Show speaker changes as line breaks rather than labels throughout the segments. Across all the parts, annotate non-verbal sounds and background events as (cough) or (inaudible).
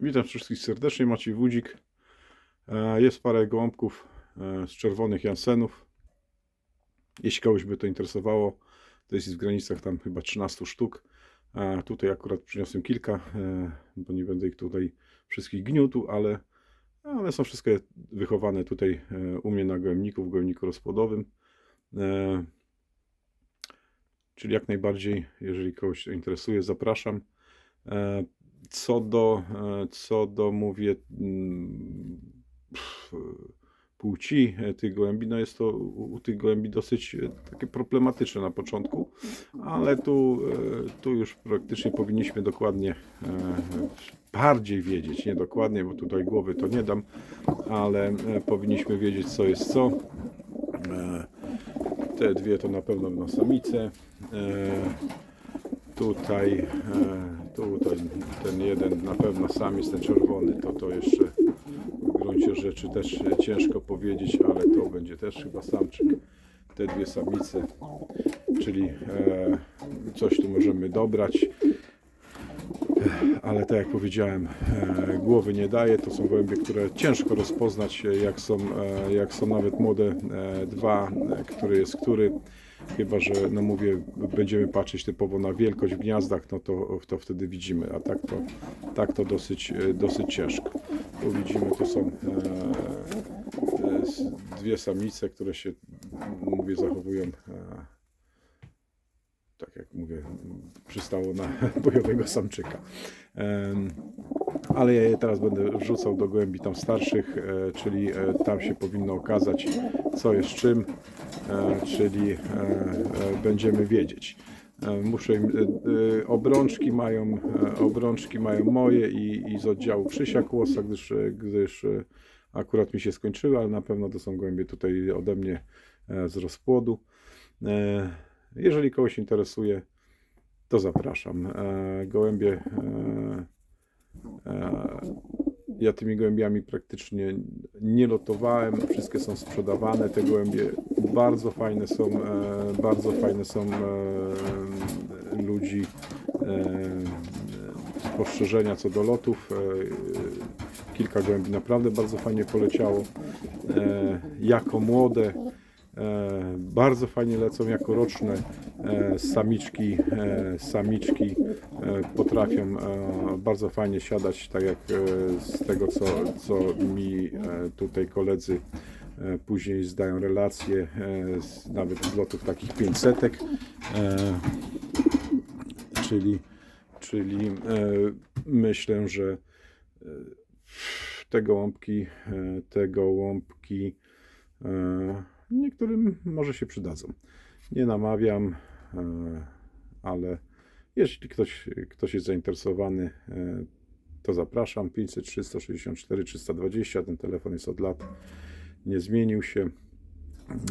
Witam wszystkich serdecznie, Maciej Wódzik. E, Jest parę gołąbków e, z czerwonych Jansenów. Jeśli kogoś by to interesowało, to jest w granicach tam chyba 13 sztuk. A Tutaj akurat przyniosłem kilka, e, bo nie będę ich tutaj wszystkich gniótł, ale ale są wszystkie wychowane tutaj e, u mnie na gołębniku, w gołębniku rozpłodowym. E, Czyli jak najbardziej, jeżeli kogoś interesuje, zapraszam. Co do, e, co do mówię, mm, płci tych gołębi, no jest to u, tych gołębi dosyć e, takie problematyczne na początku, ale tu, e, tu już praktycznie powinniśmy dokładnie bardziej wiedzieć, nie dokładnie, bo tutaj głowy to nie dam, ale powinniśmy wiedzieć co jest co. Te dwie to na pewno będą samice. E, Tutaj, e, tutaj ten jeden na pewno samiec, ten czerwony, to to jeszcze w gruncie rzeczy też ciężko powiedzieć, ale to będzie też chyba samczyk. Te dwie samice, czyli e, coś tu możemy dobrać. Ale tak jak powiedziałem, e, głowy nie daje. To są gołębie, które ciężko rozpoznać, e, jak są, e, jak są nawet młode e, dwa, e, który jest który. Chyba, że no mówię, będziemy patrzeć typowo na wielkość w gniazdach, no to, to wtedy widzimy, a tak to, tak to dosyć, e, dosyć ciężko. Tu widzimy, tu są e, e, dwie samice, które się, mówię, zachowują tak jak mówię, przystało na (laughs) bojowego samczyka. Ale ja je teraz będę wrzucał do gołębi tam starszych, e, czyli e, tam się powinno okazać, co jest czym, e, czyli będziemy wiedzieć. Muszę im, obrączki mają, obrączki mają moje i, i z oddziału Krzysia Kłosa, gdyż, gdyż akurat mi się skończyły, ale na pewno to są gołębie tutaj ode mnie z rozpłodu. Jeżeli kogoś interesuje, to zapraszam. Gołębie. Ja tymi gołębiami praktycznie nie lotowałem. Wszystkie są sprzedawane. Te gołębie bardzo fajne są. e, Bardzo fajne są e, ludzi e, spostrzeżenia co do lotów. Kilka gołębi naprawdę bardzo fajnie poleciało. Jako młode bardzo fajnie lecą jako roczne samiczki, e, samiczki e, potrafią e, bardzo fajnie siadać, tak jak e, z tego co, co mi e, tutaj koledzy e, później zdają relacje, e, nawet z lotów takich 500, e, czyli, czyli e, myślę, że e, te gołąbki, e, te gołąbki e, niektórym może się przydadzą. Nie namawiam, e, ale jeśli ktoś, ktoś jest zainteresowany, e, to zapraszam. 503 164 320. Ten telefon jest od lat, nie zmienił się.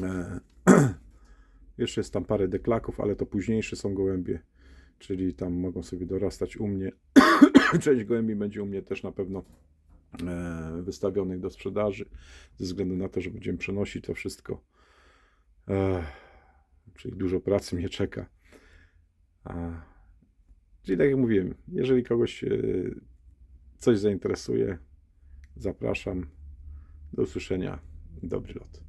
E, (clears throat) Jeszcze jest tam parę deklaków, ale to późniejsze są gołębie, czyli tam mogą sobie dorastać u mnie. (clears throat) Część gołębi będzie u mnie też na pewno e, wystawionych do sprzedaży, ze względu na to, że będziemy przenosić to wszystko. Czyli dużo pracy mnie czeka. A, czyli tak jak mówiłem, jeżeli kogoś e, coś zainteresuje, zapraszam. Do usłyszenia. Dobry lot.